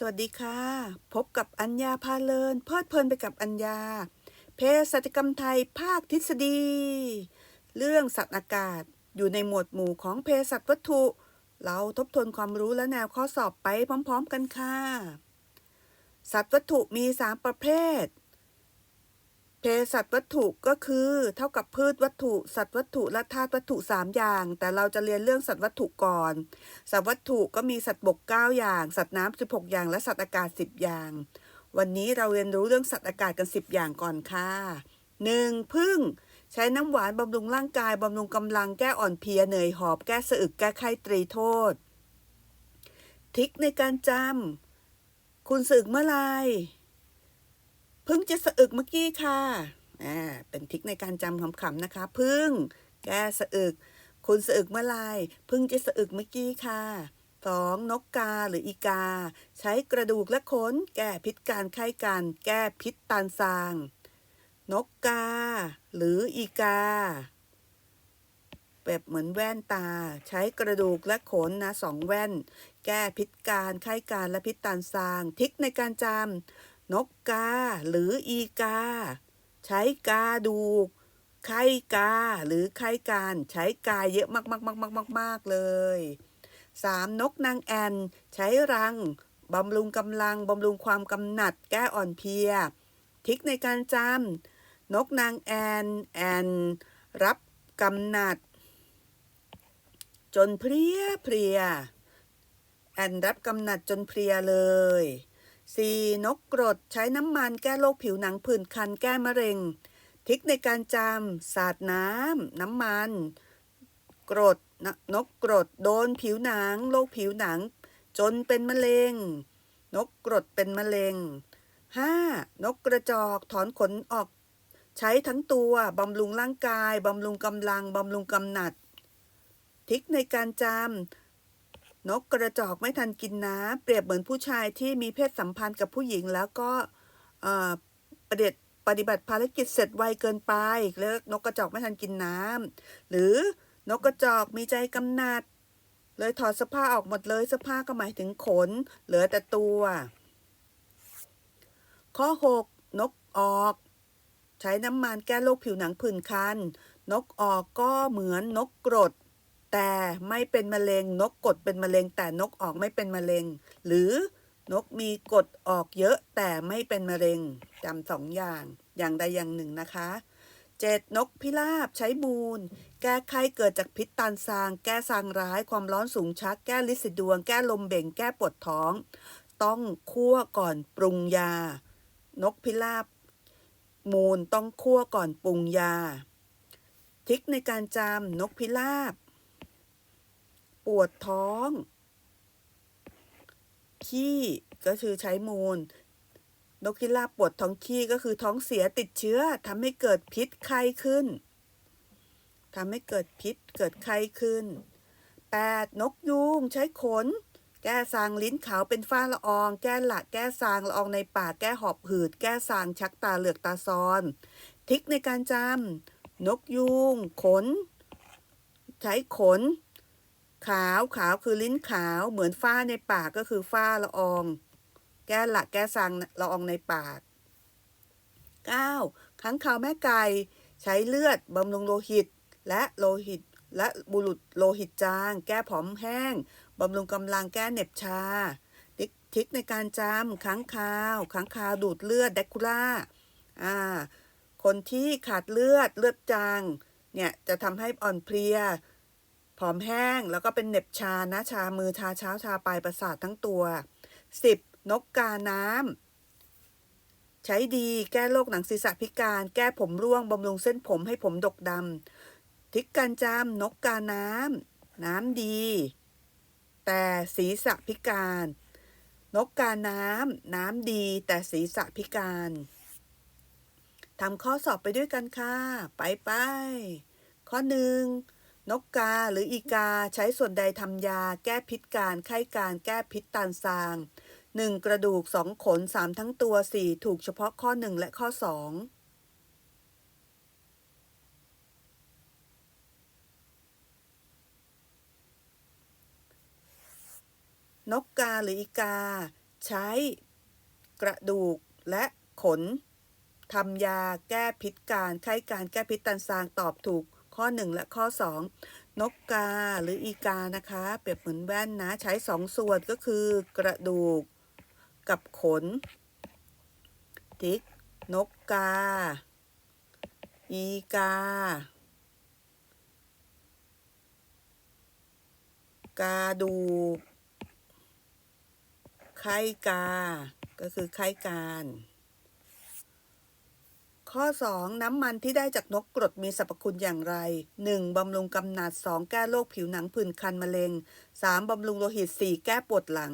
สวัสดีค่ะ พบกับอัญญาพาเลิน เพลิดเพลินไปกับอัญญาเพศสัจกรรมไทยภาคทฤษฎี เรื่องสัตว์อากาศอยู่ในหมวดหมู่ของเพศสัตว์วัตถุ เราทบทวนความรู้และแนวข้อสอบไปพร้อม ๆ กันค่ะ สัตว์วัตถุมี 3 ประเภท ภสัชวัตถุก็คือ เท่ากับพืชวัตถุ สัตว์วัตถุและธาตุวัตถุ 3 อย่าง แต่เราจะเรียนเรื่องสัตว์วัตถุก่อน สัตว์วัตถุก็มีสัตว์บก 9 อย่าง สัตว์น้ำ16 อย่าง และสัตว์อากาศ 10 อย่าง วันนี้เราเรียนรู้เรื่องสัตว์อากาศกัน 10 อย่างก่อนค่ะ 1. พึ่ง ใช้น้ำหวานบำรุงร่างกายบำรุงกำลังแก้อ่อนเพลียเหนื่อยหอบแก้สะอึกแก้ไข้ตรีโทษ ทิกในการจำคุณสึกเมื่อไหร พิ่งจะสะอึกเมื่อกี้ค่ะอ่าเป็นทริกในการจำขำๆนะคะ พึ่ง แก้สะอึก คุณสะอึกเมื่อไรพิ่งจะสะอึกเมื่อกี้ค่ะสองนกกาหรืออีกา ใช้กระดูกและขนแก้พิษการไข้กัน แก้พิษตานซาง นกกา หรืออีกาแบบเหมือนแว่นตา ใช้กระดูกและขนนะสองแว่น แก้พิษการไข้การและพิษตานซาง ทิกในการจำ นกกา หรืออีกา ใช้กาดูกไข้กา หรือไข้การใช้กาเยอะมากมากมากมากมากมากเลย 3. นกนางแอ่นใช้รังบำรุงกำลังบำรุงความกำหนัด แก้อ่อนเพลียทิกในการจำนกนางแอ่นแอ่นรับกำหนัด จนเพลียเพลียแอนรับกำหนัดจนเพลียเลย 4. นกกรดใช้น้ำมันแก้โรคผิวหนังผื่นคันแก้มะเร็ง ทิกในการจำสาดน้ำน้ำมัน กรดนนกกรดโดนผิวหนังโรคผิวหนัง จนเป็นมะเร็ง นกกรดเป็นมะเร็ง 5. นกกระจอกถอนขนออกใช้ทั้งตัวบำรุงร่างกาย บำรุงกำลัง บำรุงกำหนัด ทิกในการจำ นกกระจอกไม่ทันกินน้ำเปรียบเหมือนผู้ชายที่มีเพศสัมพันธ์กับผู้หญิงแล้วก็ประเด็ปฏิบัติภารกิจเสร็จไวเกินไปแล้วนกกระจอกไม่ทันกินน้ำหรือนกกระจอกมีใจกำหนัด เลยถอดเสื้อผ้าออกหมดเลยเสื้อผ้าก็หมายถึงขน เหลือแต่ตัว ข้อ 6 นกออก ใช้น้ำมันแก้โรคผิวหนังผื่นคัน นกออกก็เหมือนนกกรด แต่ไม่เป็นมะเร็งนกกดเป็นมะเร็ง แต่นกออกไม่เป็นมะเร็ง หรือนกมีกดออกเยอะแต่ไม่เป็นมะเร็งจำสองอย่าง อย่างใดอย่างหนึ่งนะคะ 7. นกพิราบใช้มูล แก้ไข้เกิดจากพิษตานซาง แก้ซางร้าย ความร้อนสูงชัก แก้ลิสิดวง แก้ลมเบ่ง แก้ปวดท้อง ต้องคั่วก่อนปรุงยา นกพิราบ มูลต้องคั่วก่อนปรุงยา ทิกในการจำนกพิราบ ปวดท้อง ขี้ก็คือใช้มูล นกพิราบปวดท้องขี้ก็คือท้องเสียติดเชื้อทำให้เกิดพิษไข้ขึ้นทำให้เกิดพิษเกิดไข้ขึ้น 8. นกยูงใช้ขน แก้ซางลิ้นขาวเป็นฝ้าละออง แก้หละแก้ซางละอองในปาก แก้หอบหืด แก้ซางชักตาเหลือกตาซอน ทิกในการจำนกยูงขน ใช้ขน ขาวขาวคือลิ้นขาวเหมือนฝ้าในปากก็คือฝ้าละออง แก้หละแก้ซางละอองในปาก 9. ค้างคาวแม่ไก่ใช้เลือดบำรุงโลหิต และโลหิตและบุรุษโลหิตจาง แก้ผอมแห้งบำรุงกำลังแก้เหน็บชาทิคทริกในการจำค้างคาวค้างคาวดูดเลือดแดกคูล่าอ่าคนที่ขาดเลือดเลือดจางเนี่ยจะทำให้อ่อนเพลีย ผอมแห้งแล้วก็เป็นเหน็บชานะชามือชาเช้าชาปลายประสาททั้งตัว 10. นกกาน้ำใช้ดีแก้โรคหนังศีรษะพิการ แก้ผมร่วงบำรุงเส้นผมให้ผมดกดำทิกการจำนกกาน้ำน้ำดี แต่ศีรษะพิการ นกกาน้ำน้ำดี แต่ศีรษะพิการทำข้อสอบไปด้วยกันค่ะ ไปไปข้อหนึ่ง นกกาหรืออีกาใช้ส่วนใดทำยา แก้พิษการไข้การแก้พิษตานซาง 1. กระดูก 2 ขน 3 ทั้งตัว 4 ถูกเฉพาะข้อ 1 และข้อ 2นกกาหรืออีกา ใช้ กระดูกและขนทำยาแก้พิษการไข้การแก้พิษตันซางตอบถูก ข้อ 1 และข้อ 2 นกกาหรืออีกานะคะ เปรียบเหมือนแว่นนะ ใช้สองส่วนก็คือกระดูกกับขนทิกนกกา อีกา กาดูกไข้กา ก็คือไข้การ ข้อ 2 น้ำมันที่ได้จากนกกรดมีสรรพคุณอย่างไร 1. บำรุงกำหนัด 2. แก้โรคผิวหนังผื่นคันมะเร็ง 3. บำรุงโลหิต 4. แก้ปวดหลัง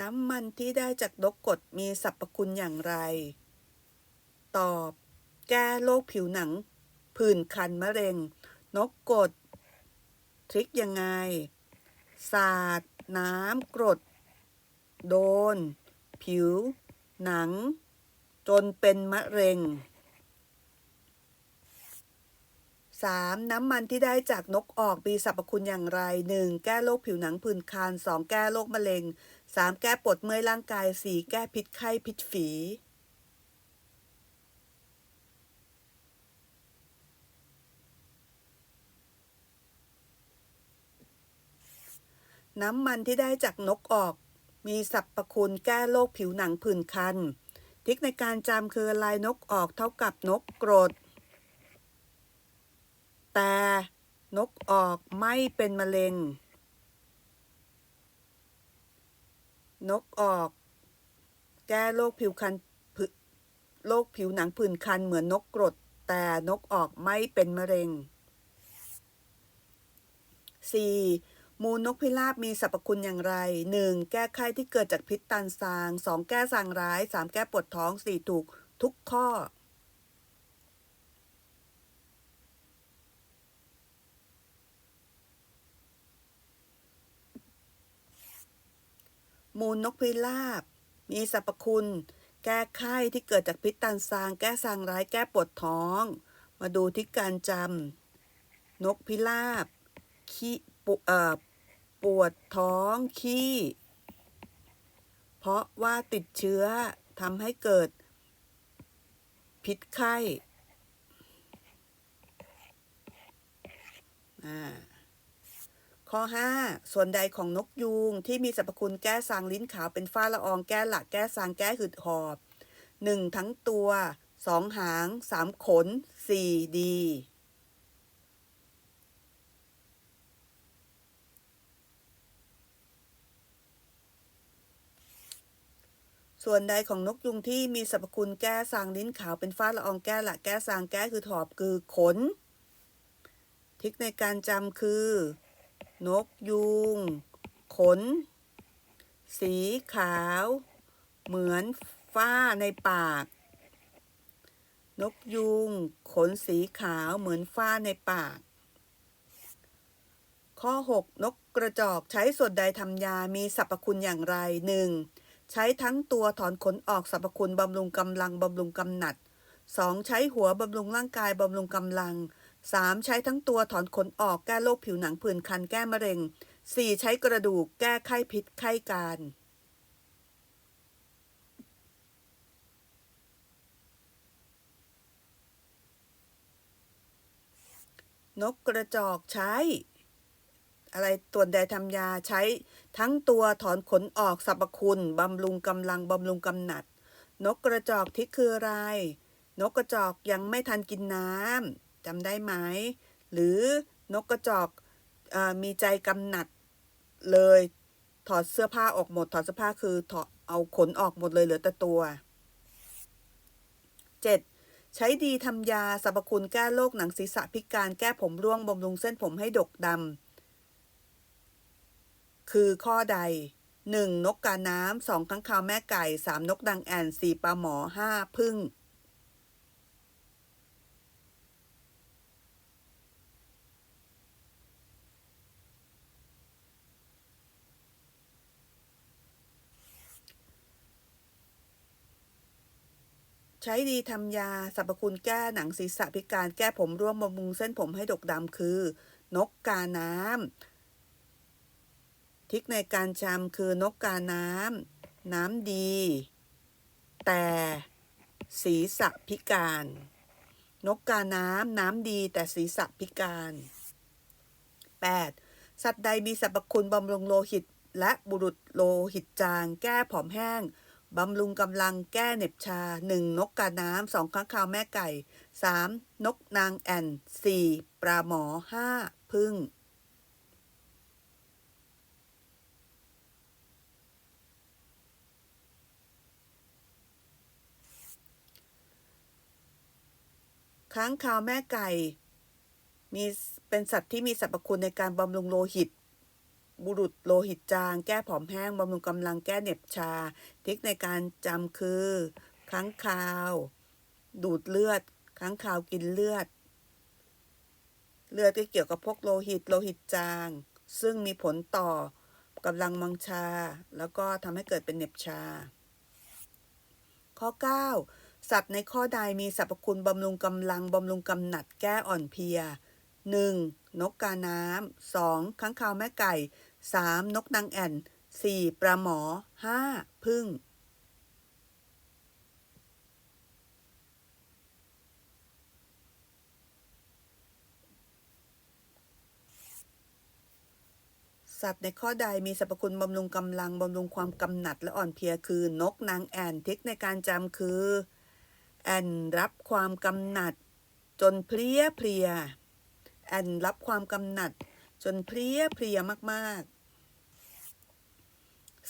น้ำมันที่ได้จากนกกรดมีสรรพคุณอย่างไร ตอบ แก้โรคผิวหนัง ผื่นคันมะเร็ง นกกรดทริคยังไง สาด น้ำกรด โดน ผิว หนัง จนเป็นมะเร็ง 3. น้ำมันที่ได้จากนกออกมีสรรพคุณอย่างไร 1. แก้โรคผิวหนังผื่นคัน 2. แก้โรคมะเร็ง 3. แก้ปวดเมื่อยร่างกาย 4. แก้พิษไข้พิษฝี น้ำมันที่ได้จากนกออก มีสรรพคุณแก้โรคผิวหนังผื่นคัน ทิคในการจำคือลายนกออกเท่ากับนกกรด แต่นกออกไม่เป็นมะเร็ง นกออก แก้โรคผิวคันโรคผิวหนังผื่นคันเหมือนนกกรด แต่นกออกไม่เป็นมะเร็ง 4. มูลนกพิราบมีสรรพคุณอย่างไร 1. แก้ไข้ที่เกิดจากพิษตันซาง 2. แก้ซางร้าย 3. แก้ปวดท้อง 4. ถูกทุกข้อ มูลนกพิราบ มีสรรพคุณ แก้ไข้ที่เกิดจากพิษตันซาง แก้ซางร้าย แก้ปวดท้อง มาดูที่การจำนกพิราบขี้ปวเอ่อ ปวดท้องขี้ เพราะว่าติดเชื้อทำให้เกิด พิษไข้อ่ข้อ 5 ส่วนใดของนกยูงที่มีสรรพคุณแก้ซางลิ้นขาวเป็นฝ้าละอองแก้หลักแก้ซางแก้หืดหอบ 1. ทั้งตัว 2. หาง 3. ขน 4. ดี ส่วนใดของนกยุงที่มีสรรพคุณแก้ซางลิ้นขาวเป็นฝ้าละอองแก้หลักแก้ซางแก้คือหอบคือขน ทิคในการจำคือ นกยูงขน สีขาว เหมือนฝ้าในปาก นกยูงขนสีขาวเหมือนฝ้าในปาก ข้อ 6 นกกระจอกใช้ส่วนใดทำยามีสรรพคุณอย่างไร 1. ใช้ทั้งตัวถอนขนออกสรรพคุณบำรุงกำลังบำรุงกำหนัด 2. ใช้หัวบำรุงร่างกายบำรุงกำลัง 3. ใช้ทั้งตัวถอนขนออกแก้โรคผิวหนังผื่นคันแก้มะเร็ง 4. ใช้กระดูกแก้ไข้พิษไข้การนกกระจอกใช้ อะไรตัวใดทำยาใช้ทั้งตัวถอนขนออกสรรพคุณบำรุงกำลังบำรุงกำหนัด นกกระจอกที่คืออะไร นกกระจอกยังไม่ทันกินน้ำจำได้ไหม หรือนกกระจอกอมีใจกำหนัดเลย ถอดเสื้อผ้าออกหมด ถอดเสื้อผ้าคือถอดเอาขนออกหมดเลยเหลือแต่ตัว 7. ใช้ดีทำยาสรรพคุณแก้โรคหนังศีรษะพิการแก้ผมร่วงบำรุงเส้นผมให้ดกดำ คือข้อใด 1. นกกาน้ำ 2. ข้างคาวแม่ไก่ 3. นกดังแอ่น 4. ปลาหมอ 5. พึ่งใช้ดีทำยาสรรพคุณแก้หนังศีรษะพิการแก้ผมร่วงบำรุงเส้นผมให้ดกดำคือ นกกาน้ำ ทิกในการจำคือนกกาน้ำน้ำดี แต่ศีรษะพิการ นกกาน้ำน้ำดี แต่ศีรษะพิการ 8. สัตว์ใดมีสรรพคุณบำรุงโลหิต และบุรุษโลหิตจาง แก้ผอมแห้งบำรุงกำลังแก้เหน็บชา 1. นกกาน้ำ 2. ข้างคาวแม่ไก่ 3. นกนางแอ่น 4. ปลาหมอ 5. พึ่ง ค้างคาวแม่ไก่ มีเป็นสัตว์ที่มีสรรพคุณในการบำรุงโลหิต บุรุษโลหิตจาง แก้ผอมแห้งบำรุงกำลังแก้เหน็บชาทิกในการจำคือค้างคาว ดูดเลือดค้างคาวกินเลือด เลือดก็เกี่ยวกับพวกโลหิตโลหิตจาง ซึ่งมีผลต่อกำลังมังชา แล้วก็ทำให้เกิดเป็นเหน็บชา ข้อ 9 สัตว์ในข้อใดมีสรรพคุณบำรุงกำลังบำรุงกำหนัดแก้อ่อนเพลีย 1. นกกาน้ำ 2. ค้างคาวแม่ไก่ 3. นกนางแอ่น 4. ปลาหมอ 5. พึ่ง สัตว์ในข้อใดมีสรรพคุณบำรุงกำลังบำรุงความกำหนัดและอ่อนเพลียคือ นกนางแอ่นทิกในการจำคือ แอนรับความกำหนัด จนเพลียเพลียแอนรับความกำหนัด จนเพลียเพลียมากๆ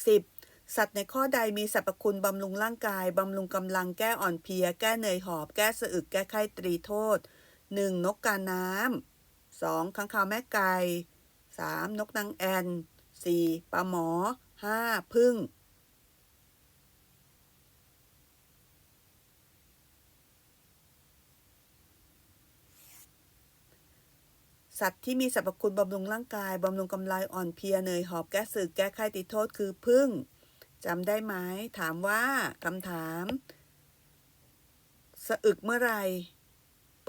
10. สัตว์ในข้อใดมีสรรพคุณบำรุงร่างกาย บำรุงกำลังแก้อ่อนเพลีย แก้เหนื่อยหอบ แก้สะอึก แก้ไข้ตรีโทษ 1. นกกาน้ำ 2. ค้างคาวแม่ไก่ 3. นกนางแอ่น 4. ปลาหมอ 5. พึ่ง สัตว์ที่มีสรรพคุณบำรุงร่างกายบำรุงกำลังอ่อนเพลียเหนื่อยหอบแก้สึกแก้ไข้ติดโทษคือพึ่งจำได้ไหมถามว่าคำถาม สะอึกเมื่อไร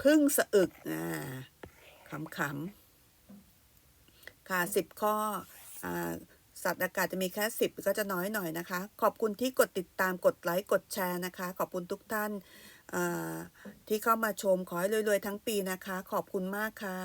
พึ่งสะอึกอ่าขำๆค่ะสิบข้ออ่าสัตว์อากาศจะมีแค่สิบก็จะน้อยหน่อยนะคะ ขอบคุณที่กดติดตามกดไลค์กดแชร์นะคะ ขอบคุณทุกท่านที่เข้ามาชมขอให้รวยๆทั้งปีนะคะ ขอบคุณมากค่ะ